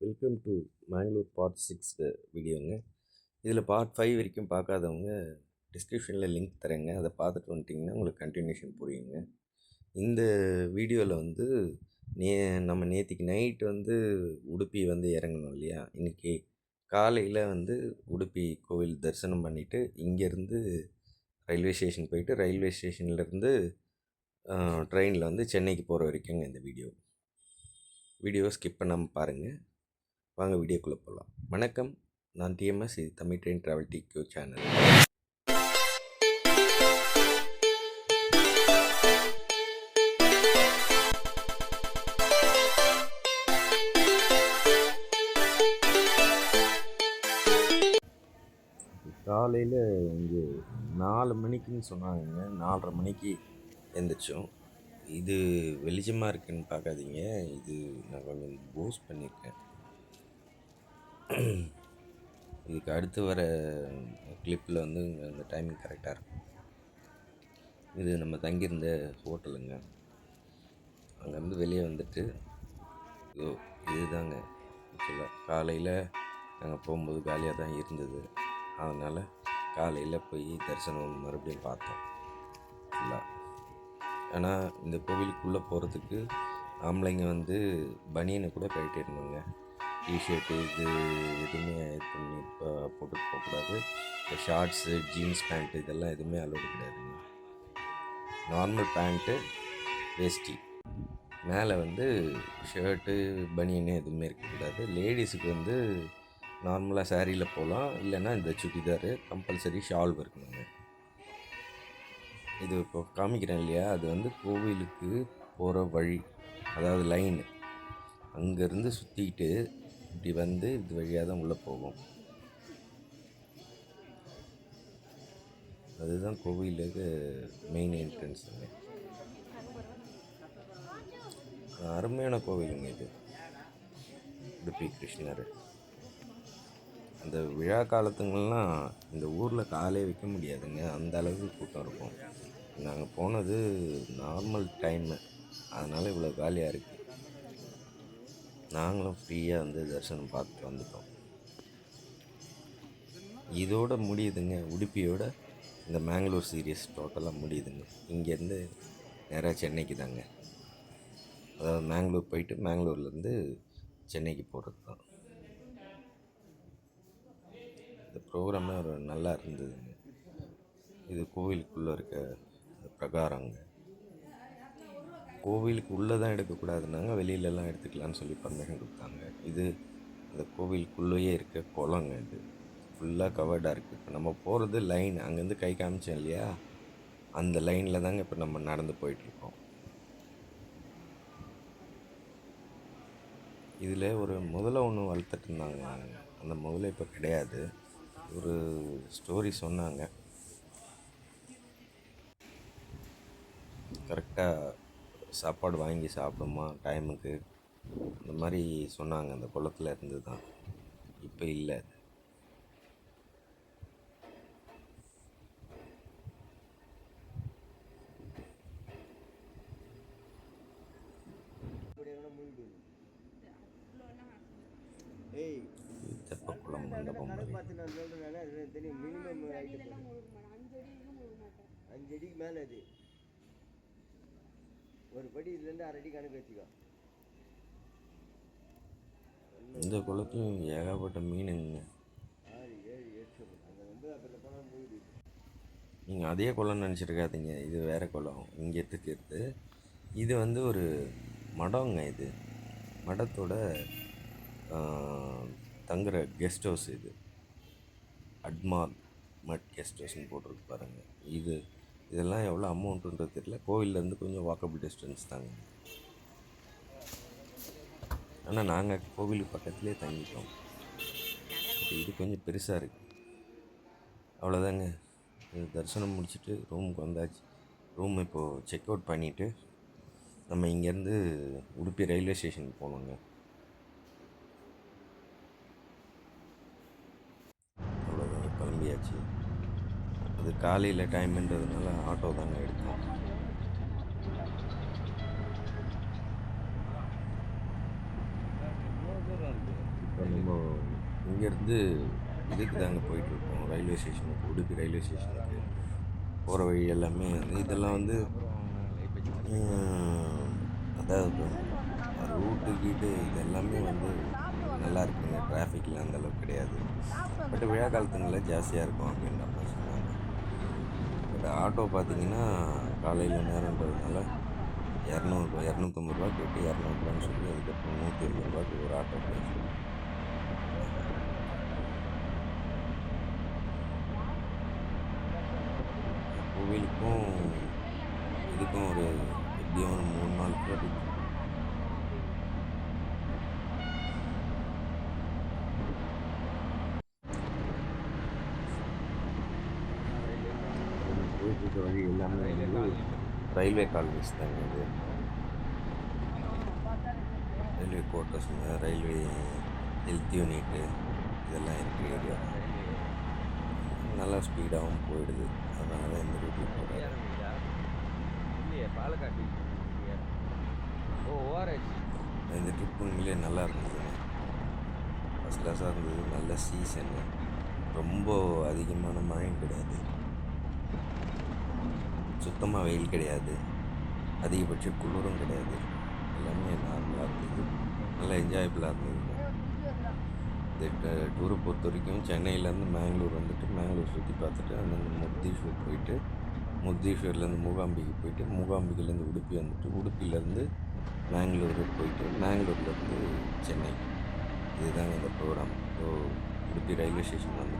Welcome to Mangalore part six வீடியோங்க இதில் part five வரைக்கும் பார்க்காதவங்க டிஸ்கிரிப்ஷனில் லிங்க் தரேங்க. அதை பார்த்துட்டு வந்துட்டிங்கன்னா உங்களுக்கு கண்டினியூஷன் புரியுங்க. இந்த வீடியோவில் வந்து நே நம்ம நேற்றுக்கு நைட் வந்து உடுப்பி வந்து இறங்கணும் இல்லையா? இன்றைக்கி காலையில் வந்து உடுப்பி கோவில் தரிசனம் பண்ணிவிட்டு இங்கேருந்து ரயில்வே ஸ்டேஷன் போயிட்டு ரயில்வே ஸ்டேஷன்லேருந்து ட்ரெயினில் வந்து சென்னைக்கு போகிற வரைக்குங்க இந்த வீடியோ வீடியோவை ஸ்கிப் பண்ணாமல் பாருங்கள் வாங்க வீடியோக்குள்ளே போகலாம் வணக்கம். நான் டிஎம்எஸ் இது தமிழ் ட்ரெயின் ட்ராவல் டிக்யூ சேனல். காலையில் இங்கே நாலு மணிக்குன்னு சொன்னாங்க. நாலரை மணிக்கு எழுந்திரிச்சோம் இது வெளிச்சமாக இருக்குன்னு பார்க்காதீங்க. இது நான் கொஞ்சம் போஸ்ட் பண்ணியிருக்கேன். இதுக்கு அடுத்து வர கிளிப்பில் வந்து அந்த டைமிங் கரெக்டாக இருக்கும். இது நம்ம தங்கியிருந்த ஹோட்டலுங்க. அங்கேருந்து வெளியே வந்துட்டு இதோ இதுதாங்க. ஆக்சுவலாக காலையில் நாங்கள் போகும்போது காலியாக தான் இருந்தது. அதனால் காலையில் போய் தரிசனம் மறுபடியும் பார்த்தோம். ஃபுல்லாக ஆனால் இந்த கோவிலுக்குள்ளே போகிறதுக்கு ஆம்பளைங்க வந்து பனியனை கூட கழட்டிடணுங்க. டிஷர்ட்டு இது எதுவுமே இது பண்ணி போட்டுட்டு போகக்கூடாது இந்த ஷார்ட்ஸு ஜீன்ஸ் பேண்ட்டு இதெல்லாம் எதுவுமே அலோடு கிடையாதுங்க. நார்மல் பேண்ட்டு வேஷ்டி மேலே வந்து ஷர்ட்டு பனியனு எதுவுமே இருக்கக்கூடாது லேடிஸுக்கு வந்து நார்மலாக சேரீயில் போகலாம் இல்லைன்னா இந்த சுடிதாரு கம்பல்சரி ஷால் இருக்கணுங்க. இது இப்போ காமிக்கிறேன் இல்லையா? அது வந்து கோவிலுக்கு போகிற வழி. அதாவது லைனு அங்கேருந்து சுற்றிக்கிட்டு இப்படி வந்து இது வழியாக தான் உள்ளே போகும். அதுதான் கோவிலுக்கு மெயின் என்ட்ரன்ஸுங்க அருமையான கோவிலுங்க இது. உடுப்பி கிருஷ்ணர். அந்த விழா காலத்துங்கள்லாம் இந்த ஊரில் காலே வைக்க முடியாதுங்க. அந்த அளவுக்கு கூட்டம் இருக்கும். நாங்கள் போனது நார்மல் டைமு அதனால் இவ்வளோ காலியாக இருக்குது நாங்களும் ஃப்ரீயாக வந்து தரிசனம் பார்த்துட்டு வந்துட்டோம். இதோட முடியுதுங்க. உடுப்பியோட இந்த மேங்களூர் சீரியஸ் டோட்டலாக முடியுதுங்க. இங்கேருந்து நேராக சென்னைக்கு தாங்க. அதாவது மேங்களூர் போயிட்டு மேங்களூர்லேருந்து சென்னைக்கு போகிறது தான். இந்த ப்ரோக்ராமே ஒரு நல்லா இருந்ததுங்க. இது கோவிலுக்குள்ளே இருக்க பிரகாரங்க. கோவிலுக்கு உள்ளே தான் எடுக்கக்கூடாதுனாங்க வெளியிலலாம் எடுத்துக்கலான்னு சொல்லி பர்மிஷன் கொடுத்தாங்க. இது அந்த கோவிலுக்குள்ளேயே இருக்க குளங்க இது. ஃபுல்லாக கவர்டாக இருக்குது இப்போ நம்ம போகிறது லைன் அங்கேருந்து கை காமிச்சோம் இல்லையா? அந்த லைனில் தாங்க இப்போ நம்ம நடந்து போயிட்டுருக்கோம். இதில் ஒரு முதல்ல ஒன்று வளர்த்துட்டு இருந்தாங்க அந்த முதல்ல இப்போ கிடையாது. ஒரு ஸ்டோரி சொன்னாங்க. கரெக்டாக சாப்பாடு வாங்கி சாப்பிடுமா டைமுக்கு அந்த மாதிரி சொன்னாங்க. அந்த குளத்தில் இருந்து தான் இப்போ இல்லை. ஏய். தெப்பக்குளம் மண்டபம் மாதிரி பார்த்து நான் சொல்கிறேன் அது தெரியும் மினிமம் ஹைட்டு அஞ்சு அடிக்கு மேலே அது ஒரு படி இதுலேருந்து அரை அடி கணக்கு வச்சுக்கோ. இந்த குளத்துலையும் ஏகப்பட்ட மீனுங்க. ஆறு ஏழு எட்டு போனால் போகுது. நீங்கள் அதே குளம்னு நினச்சிருக்காதீங்க. இது வேறு குளம். இங்கே இருக்கிறது இது வந்து ஒரு மடங்க இது. மடத்தோட தங்குற கெஸ்ட் ஹவுஸ் இது. அட்மார் மட் கெஸ்ட் ஹவுஸ்னு போட்டிருக்கு பாருங்கள் இது இதெல்லாம் எவ்வளோ அமௌண்ட்டுன்றது தெரியல. கோவில்லேருந்து கொஞ்சம் வாக்கபிள் டிஸ்டன்ஸ் தாங்க. ஆனால் நாங்கள் கோவிலுக்கு பக்கத்துலேயே தங்கிட்டோம். இது கொஞ்சம் பெருசாக இருக்குது அவ்வளோதாங்க. தரிசனம் முடிச்சுட்டு ரூமுக்கு வந்தாச்சு. ரூம் இப்போது செக் அவுட் பண்ணிவிட்டு நம்ம இங்கேருந்து உடுப்பி ரயில்வே ஸ்டேஷனுக்கு போகணுங்க அவ்வளோதான் கிளம்பியாச்சு அது காலையில் டைம்ன்றதுனால ஆட்டோ தாங்க எடுத்தோம் இப்போ நம்ம இங்கேருந்து இதுக்கு தாங்க போயிட்டுருக்கோம். ரயில்வே ஸ்டேஷனுக்கு உடுப்பி ரயில்வே ஸ்டேஷனுக்கு போகிற வழி எல்லாமே வந்து இதெல்லாம் வந்து அதாவது ரூட்டு கீட்டு இது எல்லாமே வந்து நல்லா இருக்குங்க. டிராஃபிக்கில் அந்தளவுக்கு கிடையாது. பட் விழா காலத்துங்களில் ஜாஸ்தியாக இருக்கும் அப்படின்ற மாதிரி. இந்த ஆட்டோ பார்த்தீங்கன்னா காலையில் நேரன்றதுனால இரநூறுபா இரநூத்தம்பது ரூபா கேட்டு இரநூறுபான்னு சொல்லி அதுக்கப்புறம் நூற்றி ஐம்பது ரூபாய்க்கு ஒரு ஆட்டோ பேசி கோவிலுக்கும் இதுக்கும் ஒரு எப்படியும் ஒரு மூணு நாள் கிலோ இருக்கு போயிட்டு இருக்க வழி எல்லாமே வந்து ரயில்வே காலனிஸ் தாங்க இது. ரயில்வே குவார்ட்டர்ஸுங்க ரயில்வே ஹெல்த் யூனிட்டு இதெல்லாம் இருக்குது ஏரியா நல்லா ஸ்பீடாகவும் போயிடுது. அதனால தான் இந்த ரூட்டில் போகிறேன் இந்த ட்ரிப் உண்மையிலே நல்லா இருந்ததுங்க. ஃபஸ்ட் கிளாஸாக இருந்தது. நல்ல சீசனு ரொம்ப அதிகமான மழையும் கிடையாது. சுத்தமாக வெயில் கிடையாது. அதிகபட்ச குளிரும் கிடையாது. எல்லாமே நார்மலாக இருந்தது. நல்லா என்ஜாயபிளாக இருந்ததுங்க இந்த டூரை பொறுத்த வரைக்கும் சென்னையிலேருந்து மேங்களூர் வந்துட்டு மேங்களூர் சுற்றி பார்த்துட்டு அங்கேருந்து முக்தீஸ்வர் போயிட்டு முக்தீஸ்வர்லேருந்து மூகாம்பிகை போயிட்டு மூகாம்பிகைலேருந்து உடுப்பி வந்துட்டு உடுப்பிலேருந்து மேங்களூர் போயிட்டு மேங்களூர்லேருந்து சென்னை. இதுதாங்க இந்த program. So Udupi railway station வந்து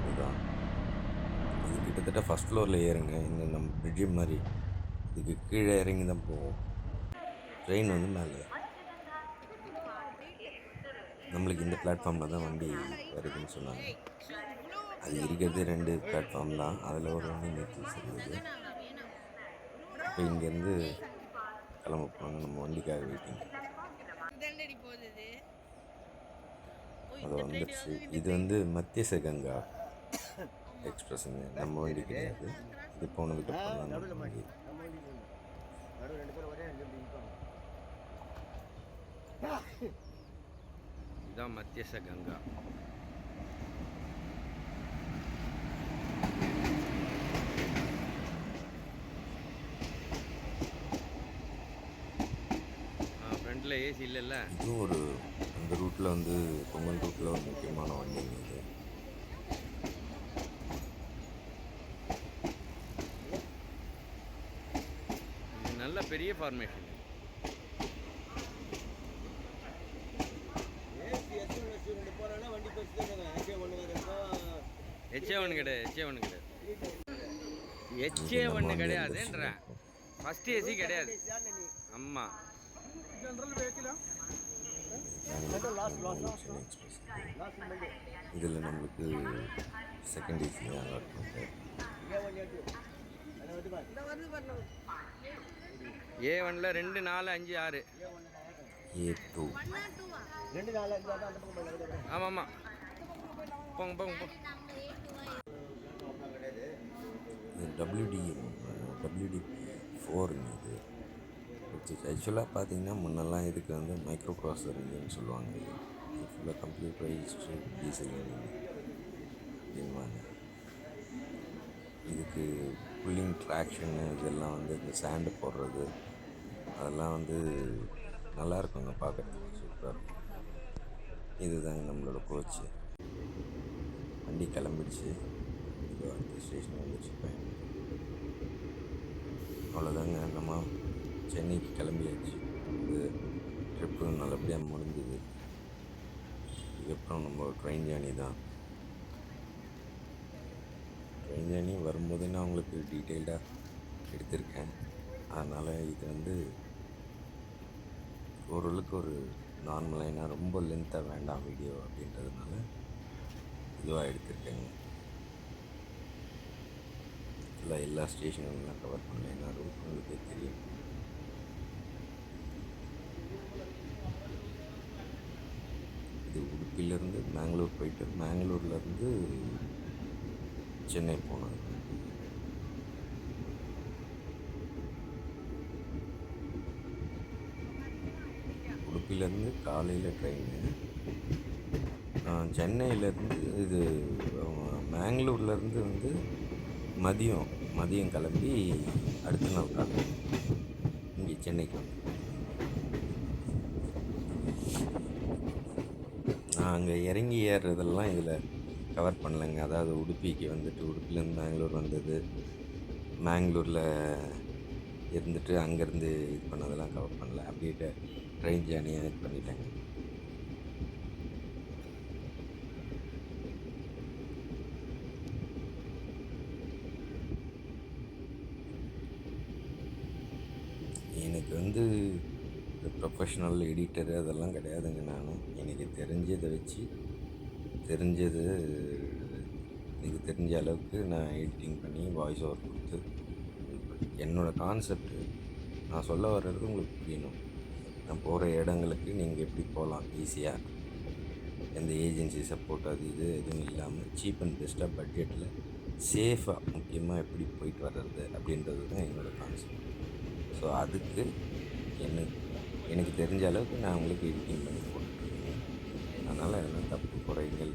இதுதான். கிட்டத்தட்ட ஃபஸ்ட் ஃப்ளோரில் ஏறுங்க. இந்த நம்ம பிரிட்ஜு மாதிரி. இதுக்கு கீழே இறங்கி தான் போவோம். ட்ரெயின் வந்து மேலே. நம்மளுக்கு இந்த பிளாட்ஃபார்மில் தான் வண்டி வருதுன்னு சொன்னாங்க. அது இருக்கிறது ரெண்டு பிளாட்ஃபார்ம் தான். அதில் ஒரு வண்டி நிறுத்தி வச்சிருந்தது. இப்போ இங்கேருந்து கிளம்ப போனாங்க நம்ம வண்டிக்காக வெயிட்டிங் அது வந்துடுச்சு வந்து இது வந்து மத்தியச கங்கா எக்ஸ்பிரஸுங்க நம்ம வண்டி கிடையாது. இது போனதுக்கப்புறம் தான் வண்டி இதுதான் மத்தியச கங்கா. ஃப்ரண்ட்டில் ஏசி இல்லைல்ல? இதுவும் ஒரு அந்த ரூட்டில் வந்து கொங்கன் ரூட்டில் ஒரு முக்கியமான வண்டிங்க இது இது நல்ல பெரிய formation AC S one S ரெண்டு போகிறாங்கன்னா வண்டி பஸ் தான் எஸ்ஏ ஒன்று வேறு இருக்கும் ஹெச்ஏ ஒன்று கிடையாது ஹெச்ஏ ஒன்று கிடையாது. ஹெச்ஏ ஒன்று கிடையாதுன்றேன் ஃபஸ்ட் ஏசி கிடையாது. ஆமாம் எக்ஸ்பிரஸ் இதில் நம்மளுக்கு செகண்ட் ஏசி தான் இருக்கும் ஏ ஒன் ஏ டூ அதை வந்து பாரு இந்த வருது பாரு ஏ ஒன்னில் ரெண்டு நாலு அஞ்சு ஆறு ஏ டூ ஆமாம் ஆமாம் போங்க போங்க டபிள்யூடிஎம் டபிள்யூடி ஃபோருங்க இது ஆக்சுவலாக பார்த்தீங்கன்னா முன்னெல்லாம் இதுக்கு வந்து மைக்ரோ ப்ராசஸர் இன்ஜின் சொல்லுவாங்க. இது ஃபுல்லாக கம்ப்யூட்டரைஸ்டு டீசல் இன்ஜின் இதுக்கு புல்லிங் ட்ராக்ஷனு இதெல்லாம் வந்து இந்த சாண்டு போடுறது அதெல்லாம் வந்து நல்லா இருக்குங்க பார்க்குறதுக்கு. சூப்பராக இருக்கும். இதுதாங்க நம்மளோட கோச்சு வண்டி கிளம்பிடுச்சு. இது அடுத்த ஸ்டேஷன் வந்துருச்சுப்பேன் அவ்வளோதாங்க நம்ம சென்னைக்கு கிளம்பியாச்சு. இது ட்ரிப்பு நல்லபடியாக முடிஞ்சுது. இதுக்கப்புறம் நம்ம ட்ரெயின் ஜேர்னி தான் ட்ரெயின் ஜேர்னி வரும்போதே நான் உங்களுக்கு டீட்டெயில்டாக எடுத்திருக்கேன். அதனால் இது வந்து ஓரளவுக்கு ஒரு நார்மலாக ரொம்ப லென்த்தாக வேண்டாம் வீடியோ அப்படின்றதுனால இதுவாக எடுத்திருக்கேங்க. இல்லை எல்லா ஸ்டேஷனுங்கெல்லாம் கவர் பண்ணல ஏன்னா ரூட் உங்களுக்கு தெரியும். இது உடுப்பிலேருந்து மேங்களூர் போயிட்டு மேங்களூர்லேருந்து சென்னை போனது. உடுப்பிலேருந்து காலையில் ட்ரெயின் சென்னையிலேருந்து இது மேங்களூர்லேருந்து வந்து மதியம் மதியம் கிளம்பி அடுத்த நாள் காலம் இங்கே சென்னைக்கு வந்து. நான் அங்கே இறங்கி ஏறுறதெல்லாம் இதில் கவர் பண்ணலைங்க. அதாவது உடுப்பிக்கு வந்துட்டு உடுப்பிலேருந்து மேங்களூர் வந்தது. மேங்களூரில் இருந்துட்டு அங்கேருந்து இது பண்ணதெல்லாம் கவர் பண்ணல. அப்படியே ட்ரெயின் ஜேர்னியை இது பண்ணிட்டாங்க. எனக்கு வந்து ப்ரொஃபஷ்னல் எடிட்டர் அதெல்லாம் கிடையாதுங்க நான். எனக்கு தெரிஞ்சதை வச்சு தெரிஞ்சது எனக்கு தெரிஞ்ச அளவுக்கு நான் எடிட்டிங் பண்ணி வாய்ஸ் ஓவர் கொடுத்து என்னோடய கான்செப்ட் நான் சொல்ல வர்றது உங்களுக்கு புரியணும். நான் போகிற இடங்களுக்கு நீங்கள் எப்படி போகலாம் ஈஸியாக எந்த ஏஜென்சி சப்போர்ட் அது இது எதுவும் இல்லாமல் சீப் அண்ட் பெஸ்ட்டாக பட்ஜெட்டில் சேஃபாக முக்கியமாக எப்படி போயிட்டு வர்றது அப்படின்றது தான் என்னோடய கான்செப்ட் ஸோ அதுக்கு எனக்கு எனக்கு தெரிஞ்ச அளவுக்கு நான் உங்களுக்கு எடிட்டிங் பண்ணி போட்டுருக்கேன் அதனால் என்ன தப்பு குறைகள்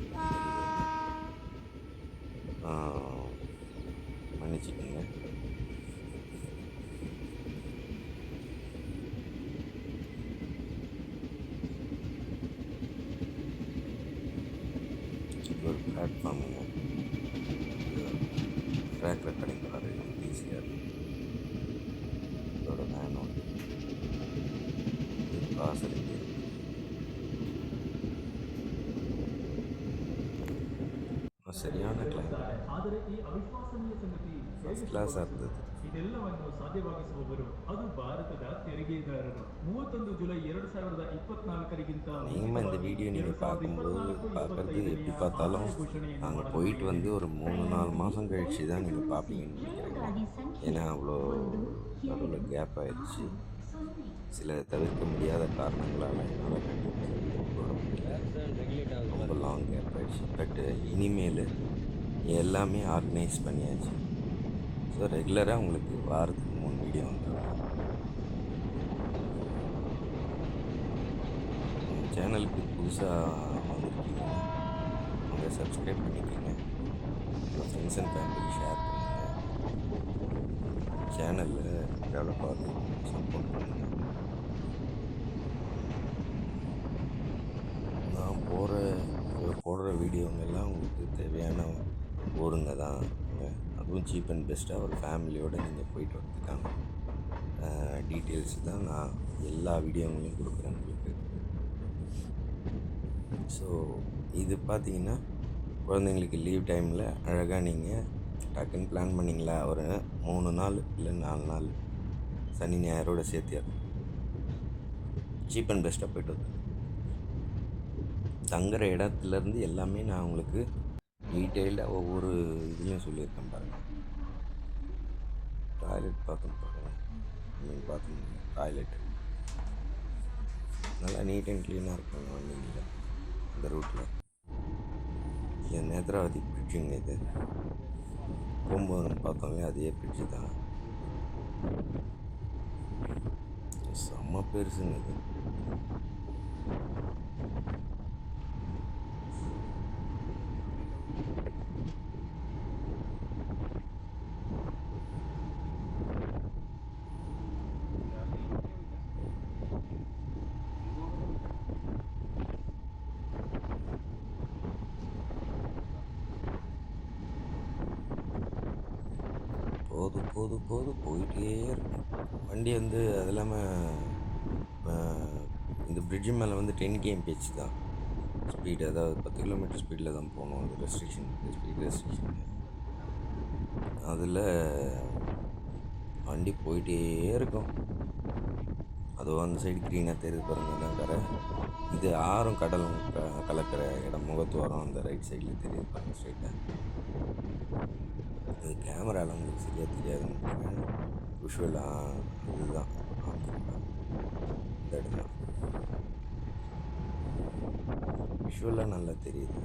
கரெக்டாக நம்ம ட்ராக்கில் கிடைக்கிறாரு ஈஸியாக இதோட வேன் ஒன்று காசு சரியான கிளைம் ஃபஸ்ட் கிளாஸாக இருந்தது. ಸಂಗತಿ ಫಸ್ಟ್ ಕ್ಲಾಸ್ ಆಗ್ತದೆ ಇದೆಲ್ಲವನ್ನು ಸಾಧ್ಯವಾಗಿಸುವವರು ಅದು ಭಾರತದ ತೆರಿಗೆದಾರರು ಮೂವತ್ತೊಂದು ಜುಲೈ ಎರಡು ಸಾವಿರದ ಇಪ್ಪತ್ನಾಲ್ಕರಿಗಿಂತ அதிகமாக இந்த வீடியோ நீங்கள் பார்க்கும்போது பார்க்குறது எப்படி பார்த்தாலும் அங்கே போயிட்டு வந்து ஒரு மூணு நாலு மாதம் கழிச்சு தான் நீங்கள் பார்ப்பீங்கன்னு நினைக்கிறேன் ஏன்னா அவ்வளோ நடுவில் கேப் ஆயிடுச்சு சில தவிர்க்க முடியாத காரணங்களால் என்னால் கண்டிப்பாக போட முடியல ரொம்ப லாங் கேப் ஆயிடுச்சு பட் இனிமேல் எல்லாமே ஆர்கனைஸ் பண்ணியாச்சு ஸோ ரெகுலராக உங்களுக்கு வாரத்துக்கு மூணு வீடியோ வந்துடும் சேனலுக்கு புதுசாக வந்திருக்கீங்க. அங்கே சப்ஸ்கிரைப் பண்ணிக்கோங்க. உங்கள் ஃப்ரெண்ட்ஸ் அண்ட் ஃபேமிலிக்கு ஷேர் பண்ணுங்கள் சேனலில் டெவலப் ஆகுது. சப்போர்ட் பண்ணுங்கள் நான் போகிற போடுற வீடியோங்க எல்லாம் உங்களுக்கு தேவையான ஊருங்க தான். அதுவும் சீப் அண்ட் பெஸ்ட்டாக ஒரு ஃபேமிலியோடு நீங்கள் போயிட்டு வரதுக்கான டீட்டெயில்ஸ் தான் நான் எல்லா வீடியோங்களையும் கொடுக்குறேன் உங்களுக்கு. ஸோ இது பார்த்தீங்கன்னா குழந்தைங்களுக்கு லீவ் டைமில் அழகாக நீங்கள் டக்குன்னு பிளான் பண்ணிங்களா? ஒரு மூணு நாள் இல்லை நாலு நாள் சனி ஞாயிறோட சேர்த்து சீப் அண்ட் பெஸ்ட்டாக போயிட்டு வந்து தங்குற இடத்துலேருந்து எல்லாமே நான் உங்களுக்கு டீட்டெயில்டாக ஒவ்வொரு இதுலேயும் சொல்லியிருக்கேன் பாருங்கள் டாய்லெட் பாத்ரூம் பார்க்குறேன் நீங்கள் டாய்லெட் நல்லா நீட் அண்ட் க்ளீனாக இருக்கும் வண்டியில் அந்த ரூட்டில் இது நேத்ராவதி பிரிட்ஜுங்க இது. போகும்போது நம்ம பார்த்தோம் அதே பிரிட்ஜு தான். செம்ம பெருசுங்க இது. போது போது போயிட்டே இருக்கும் வண்டி வந்து அது இல்லாமல் இந்த பிரிட்ஜு மேலே வந்து டென் கேஎம்பிஹெச் தான். ஸ்பீடு அதாவது பத்து கிலோமீட்டர் ஸ்பீடில் தான் போகணும். அது ரெஸ்ட்ரிக்ஷன் ஸ்பீட் ரெஸ்ட்ரிக்ஷன் அதில் வண்டி போயிட்டே இருக்கும். அதுவும் அந்த சைடு க்ரீனாக தெரியுது பாருங்கள் தான் கரை. இது ஆறும் கடலும் க கலக்கிற இடம். முகத்துவாரம் அந்த ரைட் சைடில் தெரியுது பாருங்கள் ஸ்ட்ரைட்டாக அது கேமராவில் உங்களுக்கு சரியாக தெரியாதுன்னு விஷுவலாக இதுதான். இந்த இடம் தான் விஷுவலாக நல்லா தெரியுது.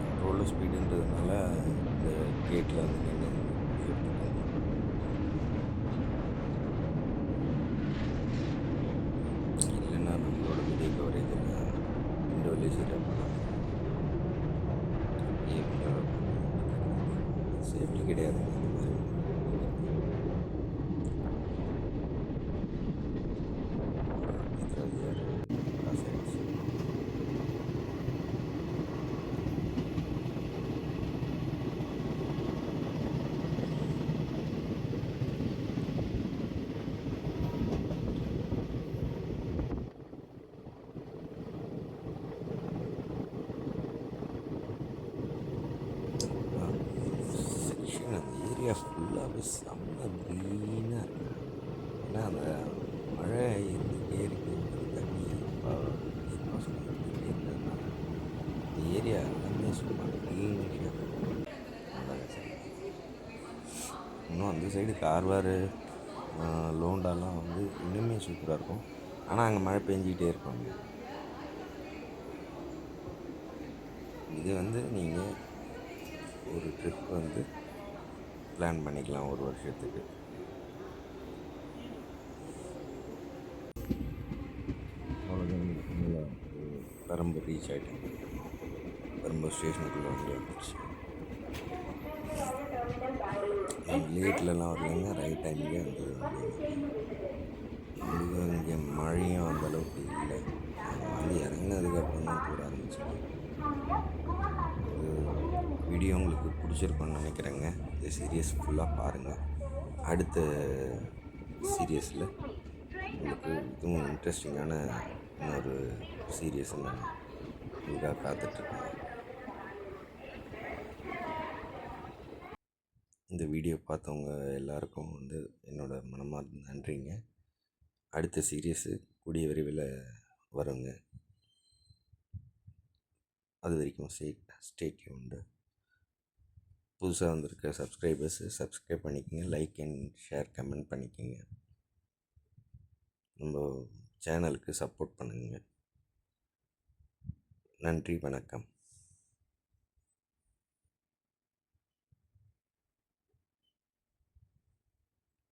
கண்ட்ரோலில் ஸ்பீடுன்றதுனால இந்த கேட்டில் வந்து நின்று எடுத்துட்டாங்க இல்லைன்னா நம்மளோட வீடியோ கவரேஜ் எல்லாம் விண்டோவிலே சரியாக பண்ணலாம் சேஃப்டி கிடையாது இந்த மாதிரி நேத்ராஜியார் கிராஸ் ஆயிடுச்சு செக்ஷன் அந்த ஏரியா ஃபுல்லாகவே செம்ம க்ரீனாக இருக்கு ஏன்னா அந்த மழை இருந்துகிட்டே இருக்கு அது தண்ணி பாசனம் இருந்துகிட்டே இருக்கிறதுனால ஐடியா ஏரியா எல்லாமே இன்னும் அந்த சைடு கார்வார் லோண்டாலாம் வந்து இன்னுமே சூப்பராக இருக்கும். ஆனால் அங்கே மழை பெஞ்சிக்கிட்டே இருப்பாங்க இது வந்து நீங்கள் ஒரு ட்ரிப் வந்து பிளான் பண்ணிக்கலாம் ஒரு வருஷத்துக்கு. அவ்வளோதான் நம்மள பெரம்பூர் ரீச் ஆகிட்டேன் ரொம்ப ஸ்டேஷனுக்குள்ளே வந்து வந்துச்சு. லேட்லலாம் வரலங்க. ரைட் டைம்லேயே வந்தது வந்து இங்கே மழையும் அந்த அளவுக்கு இல்லை. வந்து இறங்கினதுக்கப்புறம் தான் போட ஆரம்பிச்சோம். வீடியோ உங்களுக்கு பிடிச்சிருக்கும்னு நினைக்கிறேங்க. இந்த சீரியஸ் ஃபுல்லாக பாருங்கள் அடுத்த சீரியஸில் உங்களுக்கு இதுவும் இன்ட்ரெஸ்டிங்கான இன்னொரு சீரியஸ் நான் உங்களுக்காக காத்துட்ருக்கேன் இந்த வீடியோ பார்த்தவங்க எல்லாருக்கும் வந்து என்னோடய மனமார்ந்த நன்றிங்க. அடுத்த சீரியஸு கூடிய விரைவில் வருங்க. அது வரைக்கும் ஸ்டே ஸ்டேட் உண்டு புதுசாக வந்திருக்க சப்ஸ்கிரைபர்ஸு சப்ஸ்கிரைப் பண்ணிக்கோங்க. லைக் அண்ட் ஷேர் கமெண்ட் பண்ணிக்கோங்க. நம்ம சேனலுக்கு சப்போர்ட் பண்ணுங்க. நன்றி வணக்கம்.